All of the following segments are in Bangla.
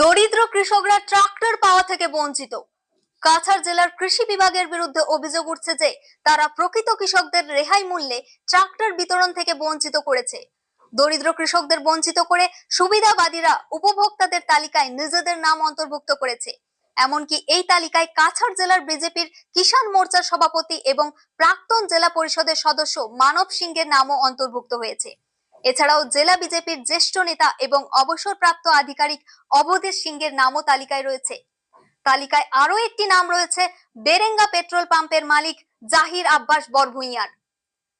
দরিদ্র কৃষকরা ট্রাক্টর পাওয়া থেকে বঞ্চিত। কাছাড় জেলার কৃষি বিভাগের বিরুদ্ধে অভিযোগ উঠছে যে, তারা প্রকৃত কৃষকদের রেহাই মূল্যে ট্রাক্টর বিতরণ থেকে বঞ্চিত করেছে। দরিদ্র কৃষকদের বঞ্চিত করে সুবিধাবাদীরা উপভোক্তাদের তালিকায় নিজেদের নাম অন্তর্ভুক্ত করেছে। এমনকি এই তালিকায় কাছাড় জেলার বিজেপির কিষাণ মোর্চার সভাপতি এবং প্রাক্তন জেলা পরিষদের সদস্য মানব সিংহের নামও অন্তর্ভুক্ত হয়েছে। এছাড়াও জেলা বিজেপির জ্যেষ্ঠ নেতা এবং অবসরপ্রাপ্ত আধিকারিক অবধেশ সিংহের নামও তালিকায় রয়েছে। তালিকায় আরও একটি নাম রয়েছে, বেরেঙ্গা পেট্রোল পাম্পের মালিক জাহির আব্বাস বরভুইয়ার।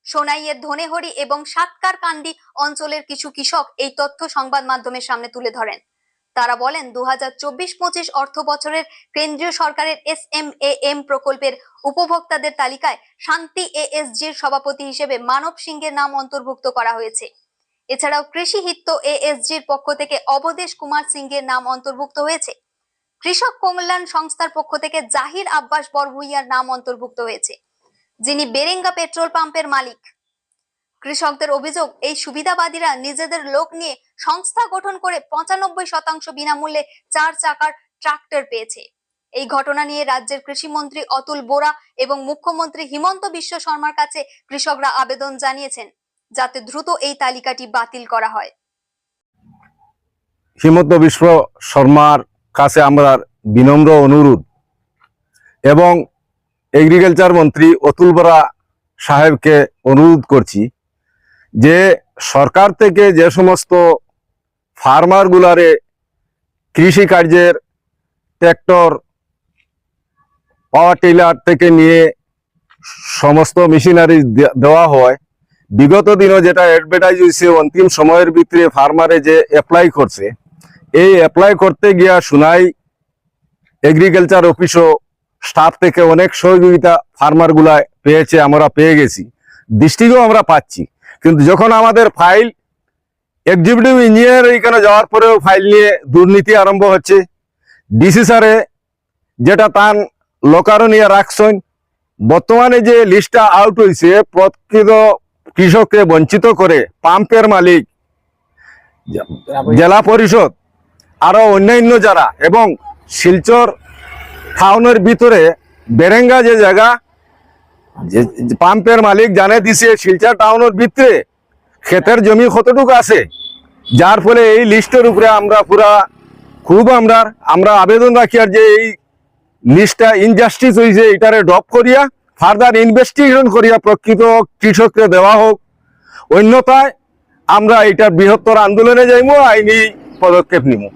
সোনাইয়ের ধনেহরি এবং সাতকার কান্ডি অঞ্চলের কিছু কৃষক এই তথ্য সংবাদ মাধ্যমের সামনে তুলে ধরেন। তারা বলেন দু হাজার চব্বিশ পঁচিশ অর্থ বছরের কেন্দ্রীয় সরকারের এস এম এ এম প্রকল্পের উপভোক্তাদের তালিকায় শান্তি এএসজির সভাপতি হিসেবে মানব সিংহের নাম অন্তর্ভুক্ত করা হয়েছে। এছাড়াও কৃষি হিত্য এএসজির পক্ষ থেকে অবদেশ কুমার সিং এর নাম অন্তর্ভুক্ত হয়েছে। কৃষক কল্যাণ সংস্থার পক্ষ থেকে জাহির আব্বাস বরভুইয়ার নাম অন্তর্ভুক্ত হয়েছে, যিনি বেরেঙ্গা পেট্রোল পাম্পের মালিক। কৃষকদের অভিযোগ, এই সুবিধাবাদীরা নিজেদের লোক নিয়ে সংস্থা গঠন করে পঁচানব্বই শতাংশ বিনামূল্যে চার চাকার ট্রাক্টর পেয়েছে। এই ঘটনা নিয়ে রাজ্যের কৃষিমন্ত্রী অতুল বোরা এবং মুখ্যমন্ত্রী হিমন্ত বিশ্ব শর্মার কাছে কৃষকরা আবেদন জানিয়েছেন। যাতে দ্রুত এই তালিকাটি বাতিল করা হয়। হিমন্ত বিশ্ব শর্মার কাছে আমরা বিনম্র অনুরোধ। এবং এগ্রিকালচার মন্ত্রী অতুল বরা সাহেবকে অনুরোধ করছি যে সরকার থেকে যে সমস্ত ফার্মারগুলারে কৃষি কার্যের ট্র্যাক্টর পাওয়ার টিলার থেকে নিয়ে সমস্ত মেশিনারি দেওয়া হয় বিগত দিনও যেটা অ্যাডভার্টাইজ হয়েছে, অন্তিম সময়ের ভিতরে ফার্মারে যে অ্যাপ্লাই করছে, এই অ্যাপ্লাই করতে গিয়া শুনাই এগ্রিকালচার অফিসও স্টাফ থেকে অনেক সহযোগিতা ফার্মারগুলায় পেয়েছে, আমরা পেয়ে গেছি। দৃষ্টিকেও আমরা পাচ্ছি। কিন্তু যখন আমাদের ফাইল এক্সিকিউটিভ ইঞ্জিনিয়ার এখানে যাওয়ার পরেও ফাইল নিয়ে দুর্নীতি আরম্ভ হচ্ছে ডিসি স্যারে যেটা তান লোকারও নিয়ে রাখছেন, বর্তমানে যে লিস্টটা আউট হয়েছে, প্রকৃত কৃষককে বঞ্চিত করে পাম্পের মালিক, জেলা পরিষদ, আরও অন্যান্য যারা এবং শিলচর টাউনের ভিতরে বেরেঙ্গা যে জায়গা পাম্পের মালিক জানে দিছে, শিলচর টাউনের ভিতরে ক্ষেতের জমি কতটুকু আছে, যার ফলে এই লিস্টের উপরে আমরা পুরা খুব আমরা আমরা আবেদন রাখি আর যে এই লিস্টটা ইনজাস্টিস হয়েছে এটারে ড্রপ করিয়া ফার্দার ইনভেস্টিগেশন করিয়া প্রকৃত কৃষককে দেওয়া হোক। অন্যতায় আমরা এটা বৃহত্তর আন্দোলনে যাইব আইনি পদক্ষেপ নিমু।